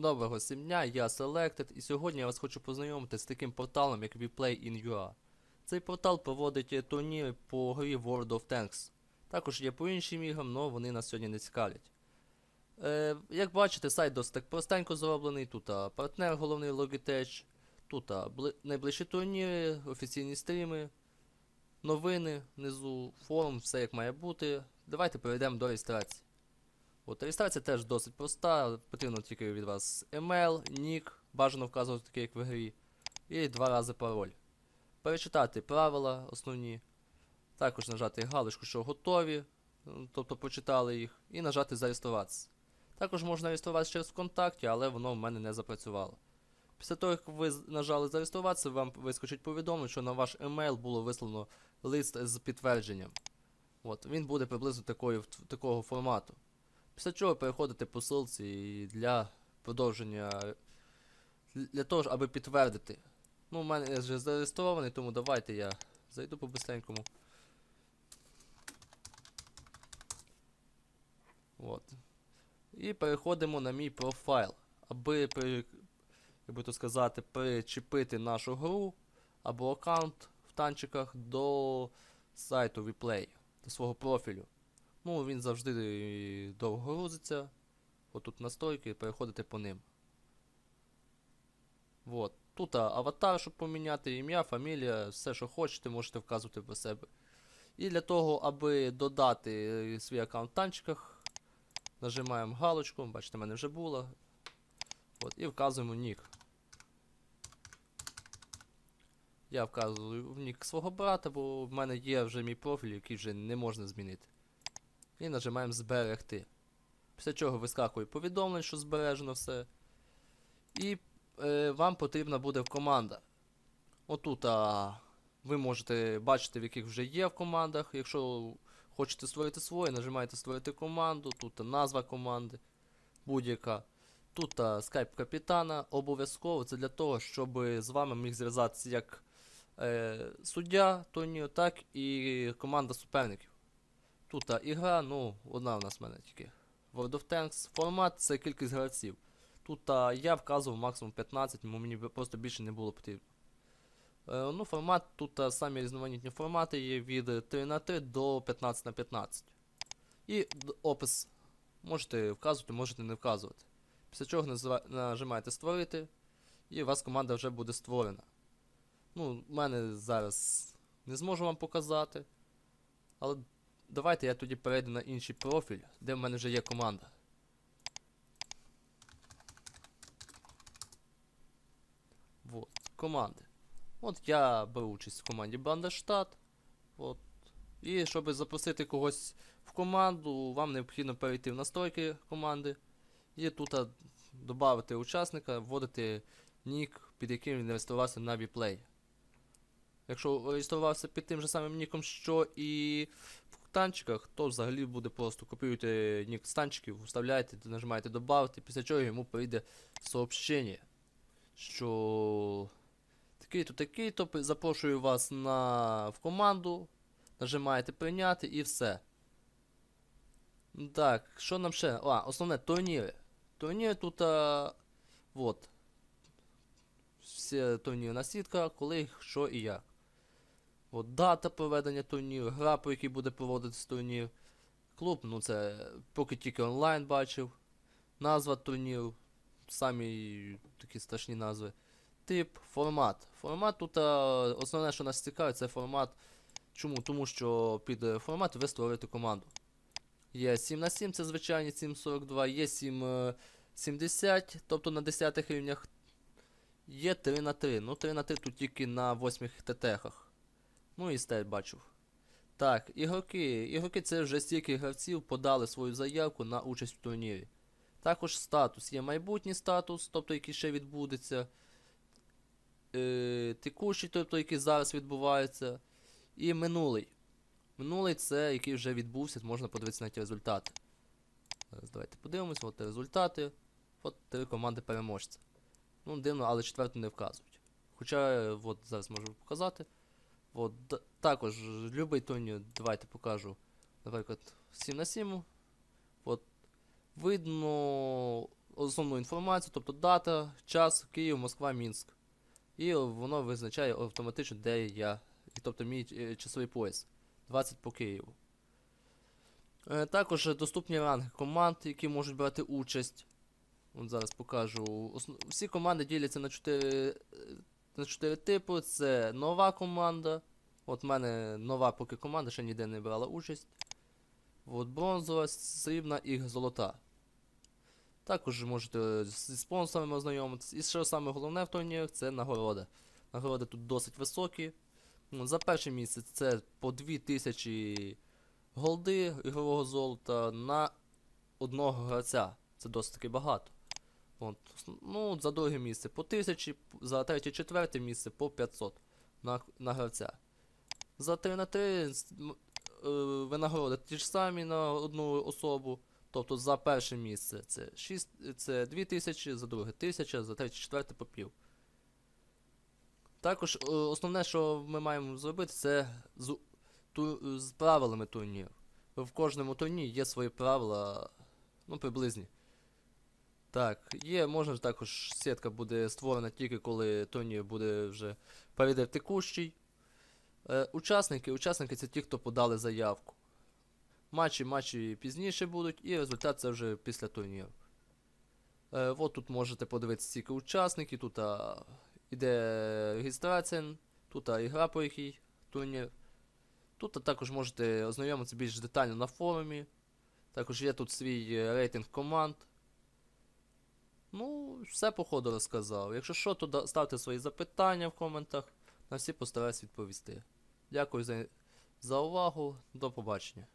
Доброго всім дня, я Selected, і сьогодні я вас хочу познайомити з таким порталом, як WePlay.in.ua. Цей портал проводить е, турніри по грі World of Tanks. Також є по іншим іграм, але вони нас сьогодні не цікавлять. Е, як бачите, сайт досить простенько зроблений. Тут а, партнер головний Logitech, тут а, бли- найближчі турніри, офіційні стріми, новини внизу, форум, все як має бути. Давайте перейдемо до реєстрації. От, реєстрація теж досить проста, потрібно тільки від вас email, нік, бажано вказувати такий, як в грі, і два рази пароль. Перечитати правила основні, також нажати галочку, що готові, тобто прочитали їх, і нажати зареєструватися. Також можна реєструватися через ВКонтакті, але воно в мене не запрацювало. Після того, як ви нажали зареєструватися, вам вискочить повідомлення, що на ваш емейл було вислано лист з підтвердженням. От, він буде приблизно такої, такого формату. Після чого переходите по ссылці і для продовження. Для того, аби підтвердити. Ну, у мене вже зареєстрований, тому давайте я зайду по бистренькому. От. І переходимо на мій профайл. Аби при, як би то сказати, причепити нашу гру або аккаунт в танчиках до сайту Replay, до свого профілю. Ну, він завжди довго грузиться. Отут настройки, переходите по ним. Вот. Тут аватар, щоб поміняти, ім'я, фамілія, все, що хочете, можете вказувати про себе. І для того, аби додати е, свій аккаунт в танчиках, нажимаємо галочку, бачите, в мене вже було. От, і вказуємо нік. Я вказую нік свого брата, бо в мене є вже мій профіль, який вже не можна змінити. І нажимаємо зберегти. Після чого вискакує повідомлення, що збережено все. І е, вам потрібна буде команда. Отут а, ви можете бачити, в яких вже є в командах. Якщо хочете створити своє, нажимаєте створити команду, тут назва команди будь-яка. Тут а, скайп капітана обов'язково. Це для того, щоб з вами міг зв'язатися як е, суддя турніру, так і команда суперників. Тут ігра, ну, одна у нас в мене тільки. World of Tanks. Формат це кількість гравців. Тут а, я вказував максимум 15, бо мені просто більше не було потрібно. Е, ну, формат, тут а, самі різноманітні формати є від 3 на 3 до 15 на 15. І опис. Можете вказувати, можете не вказувати. Після чого нажимаєте створити, і у вас команда вже буде створена. Ну, в мене зараз не зможу вам показати. Але давайте я тоді перейду на інший профіль, де в мене вже є команда. Вот, команди. От я беру участь в команді Бандерштат. От. І щоб запросити когось в команду, вам необхідно перейти в настройки команди. І тут додати учасника, вводити нік, під яким він реєструвався на Vplay. Якщо реєструвався під тим же самим ніком, що і танчиках, то взагалі буде просто копіюєте нік з танчиків, вставляєте, нажимаєте додати, після чого йому прийде сообщення, що такий-то, такий-то, запрошую вас на, в команду, нажимаєте прийняти і все. Так, що нам ще? А, основне турніри. Турніри тут. А, вот. Всі турнірна сітка, коли, що і як. От дата проведення турніру, гра, по якій буде проводитись турнір. Клуб, ну це поки тільки онлайн бачив. Назва турніру, самі такі страшні назви. Тип, формат. Формат тут а, основне, що нас цікавить, це формат. Чому? Тому що під е, формат ви створюєте команду. Є 7 на 7, це звичайні 742, є 7 е, 70, тобто на 10 рівнях. Є 3 на 3. Ну 3 на 3 тут тільки на 8 ТТХах. Ну і стель бачив. Так, ігроки. Ігроки це вже стільки гравців подали свою заявку на участь в турнірі. Також статус. Є майбутній статус, тобто який ще відбудеться. Е, текущий, тобто який зараз відбувається. І минулий. Минулий це який вже відбувся, можна подивитися на ті результати. Зараз давайте подивимось, от результати. От три команди переможця. Ну, дивно, але четверту не вказують. Хоча, е, от зараз можу показати. От, також любий турнір, давайте покажу. Наприклад, 7 на 7. От, видно основну інформацію, тобто дата, час, Київ, Москва, Мінськ. І воно визначає автоматично, де я. Тобто мій е, часовий пояс. 20 по Києву. Е, також доступні ранги команд, які можуть брати участь. От зараз покажу. Всі команди діляться на 4, на 4 типи. Це нова команда. От в мене нова поки команда, ще ніде не брала участь. От бронзова, срібна і золота. Також можете зі спонсорами ознайомитися. І що саме головне в турнірах це нагорода. Нагороди тут досить високі. За перше місце це по 2000 голди ігрового золота на одного гравця. Це досить таки багато. От, ну, за друге місце по 1000, за третє, четверте місце по 500 на, на гравця. За 3 на 3 е, винагороди ті ж самі на одну особу. Тобто за перше місце це 6, це 2000, за друге 1000, за третє, четверте по пів. Також е, основне, що ми маємо зробити, це з, ту, з правилами турніру. В кожному турнірі є свої правила, ну, приблизні. Так, є, можна ж також сітка буде створена тільки коли турнір буде вже перейде в текущий. Е, учасники, учасники це ті, хто подали заявку. Матчі, матчі пізніше будуть, і результат це вже після турніру. Е, от тут можете подивитися стільки учасників, тут а, іде реєстрація, тут а, ігра по якій турнір. Тут а, також можете ознайомитися більш детально на форумі. Також є тут свій е, рейтинг команд. Ну, все по ходу розказав. Якщо що, то ставте свої запитання в коментах. На всі постараюсь відповісти. Дякую за, за увагу. До побачення.